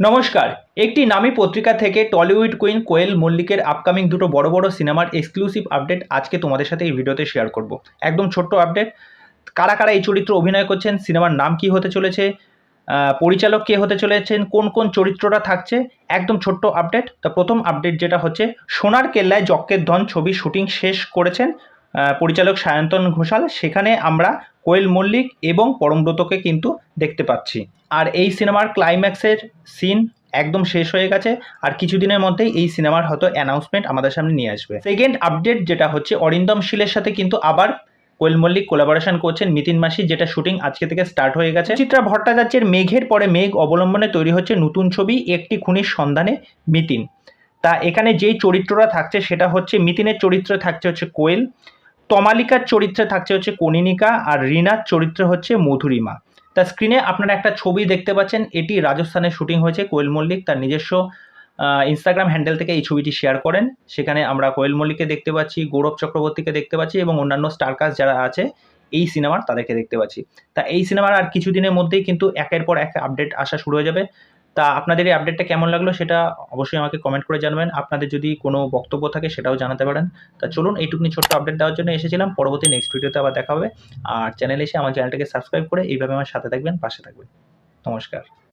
নমস্কার। একটি নামী পত্রিকা থেকে টলিউড কুইন কোয়েল মল্লিকের আপকামিং দুটো বড় বড় সিনেমার এক্সক্লুসিভ আপডেট আজকে তোমাদের সাথে এই ভিডিওতে শেয়ার করব। একদম ছোট্ট আপডেট। কারা কারা এই চরিত্র অভিনয় করছেন, সিনেমার নাম কি হতে চলেছে পরিচালক কে হতে চলেছেন, কোন কোন চরিত্রটা থাকছে, একদম ছোট্ট আপডেট। তা প্রথম আপডেট যেটা হচ্ছে, সোনার কেল্লায় যজ্ঞের ধন ছবি শুটিং শেষ করেছেন পরিচালক সায়ন্তন ঘোষাল, সেখানে আমরা কোয়েল মল্লিক এবং পরমব্রতকে কিন্তু দেখতে পাচ্ছি। আর এই সিনেমার ক্লাইম্যাক্সের সিন একদম শেষ হয়ে গেছে, আর কিছুদিনের মধ্যেই এই সিনেমার হয়তো অ্যানাউন্সমেন্ট আমাদের সামনে নিয়ে আসবে। সেকেন্ড আপডেট যেটা হচ্ছে, অরিন্দম শীলের সাথে কিন্তু আবার কোয়েল মল্লিক কোলাবোরেশন করছেন মিতিন মাসি, যেটা শুটিং আজকে থেকে স্টার্ট হয়ে গেছে। চিত্রা ভট্টাচার্যের মেঘের পরে মেঘ অবলম্বনে তৈরি হচ্ছে নতুন ছবি, একটি খুনির সন্ধানে মিতিন। তা এখানে যেই চরিত্রটা থাকছে, সেটা হচ্ছে, মিতিনের চরিত্রে থাকছে হচ্ছে কোয়েল। তমালিকার চরিত্রে থাকছে হচ্ছে কনিনিকা আর রিনার চরিত্রে হচ্ছে মধুরিমা। তার স্ক্রিনে আপনারা একটা ছবি দেখতে পাচ্ছেন, এটি রাজস্থানে শুটিং হয়েছে কোয়েল মল্লিক তার নিজস্ব ইনস্টাগ্রাম হ্যান্ডেল থেকে এই ছবিটি শেয়ার করেন। সেখানে আমরা কোয়েল মল্লিককে দেখতে পাচ্ছি, গৌরব চক্রবর্তীকে দেখতে পাচ্ছি এবং অন্যান্য স্টারকাস্ট যারা আছে, এই সিনেমার তাদেরকে দেখতে পাচ্ছি। তা এই সিনেমার আর কিছুদিনের মধ্যেই কিন্তু একের পর এক আপডেট আসা শুরু হয়ে যাবে। তা আপনাদের এই আপডেটটা কেমন লাগল সেটা অবশ্যই আমাকে কমেন্ট করে জানাবেন। আপনাদের যদি কোনো বক্তব্য থাকে সেটাও জানাতে পারেন। তা চলুন, এইটুকুনি ছোট্ট আপডেট দেওয়ার জন্য এসেছিলাম। পরবর্তী নেক্সট ভিডিওতে আবার দেখা হবে। আর চ্যানেলে এসে আমার চ্যানেলটাকে সাবস্ক্রাইব করে এইভাবে আমার সাথে থাকবেন, পাশে থাকবেন। নমস্কার।